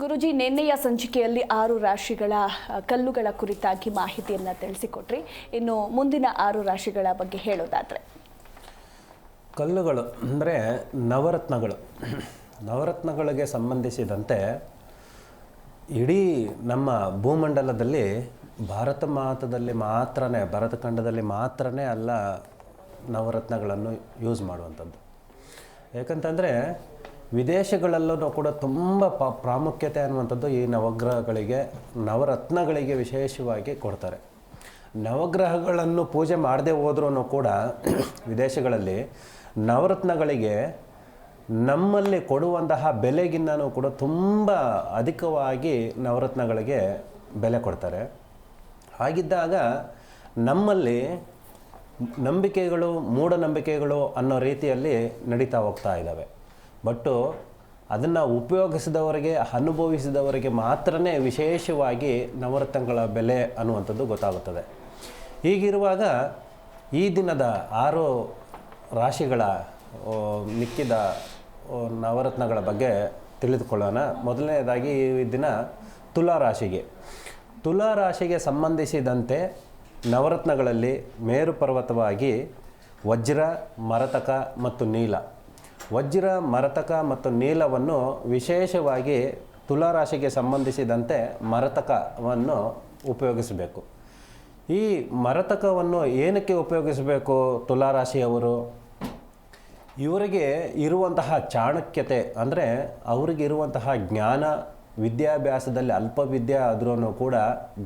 ಗುರುಜಿ, ನಿನ್ನೆಯ ಸಂಚಿಕೆಯಲ್ಲಿ ಆರು ರಾಶಿಗಳ ಕಲ್ಲುಗಳ ಕುರಿತಾಗಿ ಮಾಹಿತಿಯನ್ನು ತಿಳಿಸಿಕೊಟ್ರಿ. ಇನ್ನು ಮುಂದಿನ ಆರು ರಾಶಿಗಳ ಬಗ್ಗೆ ಹೇಳೋದಾದ್ರೆ? ಕಲ್ಲುಗಳು ಅಂದರೆ ನವರತ್ನಗಳು. ನವರತ್ನಗಳಿಗೆ ಸಂಬಂಧಿಸಿದಂತೆ ಇಡೀ ನಮ್ಮ ಭೂಮಂಡಲದಲ್ಲಿ ಭಾರತ ಮಾತದಲ್ಲಿ ಮಾತ್ರನೇ, ಭರತಖಂಡದಲ್ಲಿ ಮಾತ್ರನೇ ಅಲ್ಲ ನವರತ್ನಗಳನ್ನು ಯೂಸ್ ಮಾಡುವಂಥದ್ದು. ಯಾಕಂತಂದರೆ ವಿದೇಶಗಳಲ್ಲೂ ಕೂಡ ತುಂಬ ಪ ಪ್ರಾಮುಖ್ಯತೆ ಅನ್ನುವಂಥದ್ದು ಈ ನವಗ್ರಹಗಳಿಗೆ, ನವರತ್ನಗಳಿಗೆ ವಿಶೇಷವಾಗಿ ಕೊಡ್ತಾರೆ. ನವಗ್ರಹಗಳನ್ನು ಪೂಜೆ ಮಾಡದೆ ಹೋದ್ರೂ ಕೂಡ ವಿದೇಶಗಳಲ್ಲಿ ನವರತ್ನಗಳಿಗೆ ನಮ್ಮಲ್ಲಿ ಕೊಡುವಂತಹ ಬೆಲೆಗಿನ್ನೂ ಕೂಡ ತುಂಬ ಅಧಿಕವಾಗಿ ನವರತ್ನಗಳಿಗೆ ಬೆಲೆ ಕೊಡ್ತಾರೆ. ಹಾಗಿದ್ದಾಗ ನಮ್ಮಲ್ಲಿ ನಂಬಿಕೆಗಳು, ಮೂಢನಂಬಿಕೆಗಳು ಅನ್ನೋ ರೀತಿಯಲ್ಲಿ ನಡೀತಾ ಹೋಗ್ತಾ ಇದ್ದಾವೆ. ಬಟ್ಟು ಅದನ್ನು ಉಪಯೋಗಿಸಿದವರಿಗೆ, ಅನುಭವಿಸಿದವರಿಗೆ ಮಾತ್ರನೇ ವಿಶೇಷವಾಗಿ ನವರತ್ನಗಳ ಬೆಲೆ ಅನ್ನುವಂಥದ್ದು ಗೊತ್ತಾಗುತ್ತದೆ. ಹೀಗಿರುವಾಗ ಈ ದಿನದ ಆರು ರಾಶಿಗಳ ಮಿಕ್ಕಿದ ನವರತ್ನಗಳ ಬಗ್ಗೆ ತಿಳಿದುಕೊಳ್ಳೋಣ. ಮೊದಲನೇದಾಗಿ ಈ ದಿನ ತುಲಾ ರಾಶಿಗೆ. ತುಲಾ ರಾಶಿಗೆ ಸಂಬಂಧಿಸಿದಂತೆ ನವರತ್ನಗಳಲ್ಲಿ ಮೇರು ಪರ್ವತವಾಗಿ ವಜ್ರ, ಮರತಕ ಮತ್ತು ನೀಲ. ವಜ್ರ, ಮರತಕ ಮತ್ತು ನೀಲವನ್ನು ವಿಶೇಷವಾಗಿ ತುಲಾ ರಾಶಿಗೆ ಸಂಬಂಧಿಸಿದಂತೆ ಮರತಕವನ್ನು ಉಪಯೋಗಿಸಬೇಕು. ಈ ಮರತಕವನ್ನು ಏನಕ್ಕೆ ಉಪಯೋಗಿಸಬೇಕು ತುಲಾ ರಾಶಿಯವರು ಇವರಿಗೆ ಇರುವಂತಹ ಚಾಣಕ್ಯತೆ ಅಂದರೆ ಅವರಿಗೆ ಇರುವಂತಹ ಜ್ಞಾನ, ವಿದ್ಯಾಭ್ಯಾಸದಲ್ಲಿ ಅಲ್ಪ ವಿದ್ಯೆ ಆದ್ರೂ ಕೂಡ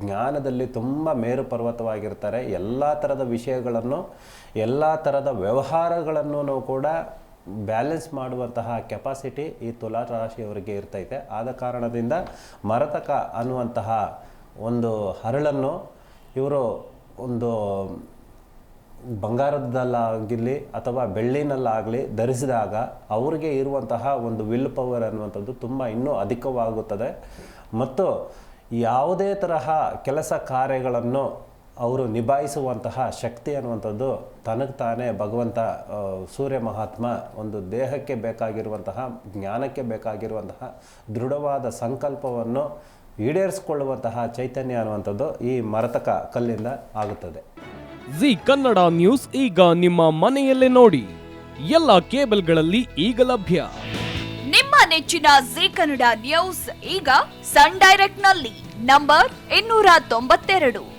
ಜ್ಞಾನದಲ್ಲಿ ತುಂಬ ಮೇರು ಪರ್ವತವಾಗಿರ್ತಾರೆ ಎಲ್ಲ ಥರದ ವಿಷಯಗಳನ್ನು, ಎಲ್ಲ ಥರದ ವ್ಯವಹಾರಗಳನ್ನು ಕೂಡ ಬ್ಯಾಲೆನ್ಸ್ ಮಾಡುವಂತಹ ಕೆಪಾಸಿಟಿ ಈ ತುಲಾ ರಾಶಿಯವರಿಗೆ ಇರ್ತೈತೆ. ಆದ ಕಾರಣದಿಂದ ಮರತಕ ಅನ್ನುವಂತಹ ಒಂದು ಹರಳನ್ನು ಇವರು ಒಂದು ಬಂಗಾರದಲ್ಲಾಗಿರಲಿ ಅಥವಾ ಬೆಳ್ಳಿನಲ್ಲಾಗಲಿ ಧರಿಸಿದಾಗ ಅವರಿಗೆ ಇರುವಂತಹ ಒಂದು ವಿಲ್ ಪವರ್ ಅನ್ನುವಂಥದ್ದು ತುಂಬ ಇನ್ನೂ ಅಧಿಕವಾಗುತ್ತದೆ. ಮತ್ತು ಯಾವುದೇ ತರಹ ಕೆಲಸ ಕಾರ್ಯಗಳನ್ನು ಅವರು ನಿಭಾಯಿಸುವಂತಹ ಶಕ್ತಿ ಅನ್ನುವಂಥದ್ದು ತನಗೆ ತಾನೇ ಭಗವಂತ ಸೂರ್ಯ ಮಹಾತ್ಮ ಒಂದು ದೇಹಕ್ಕೆ ಬೇಕಾಗಿರುವಂತಹ ಜ್ಞಾನಕ್ಕೆ ಬೇಕಾಗಿರುವಂತಹ ದೃಢವಾದ ಸಂಕಲ್ಪವನ್ನು ಈಡೇರಿಸಿಕೊಳ್ಳುವಂತಹ ಚೈತನ್ಯ ಅನ್ನುವಂಥದ್ದು ಈ ಮರತಕ ಕಲ್ಲಿಂದ ಆಗುತ್ತದೆ. ಜಿ ಕನ್ನಡ ನ್ಯೂಸ್ ಈಗ ನಿಮ್ಮ ಮನೆಯಲ್ಲೇ ನೋಡಿ. ಎಲ್ಲ ಕೇಬಲ್ಗಳಲ್ಲಿ ಈಗ ಲಭ್ಯ. ನಿಮ್ಮ ನೆಚ್ಚಿನ ಜಿ ಕನ್ನಡ ನ್ಯೂಸ್ ಈಗ ಸನ್ ಡೈರೆಕ್ಟ್ನಲ್ಲಿ ನಂಬರ್ ಇನ್ನೂರ ತೊಂಬತ್ತೆರಡು.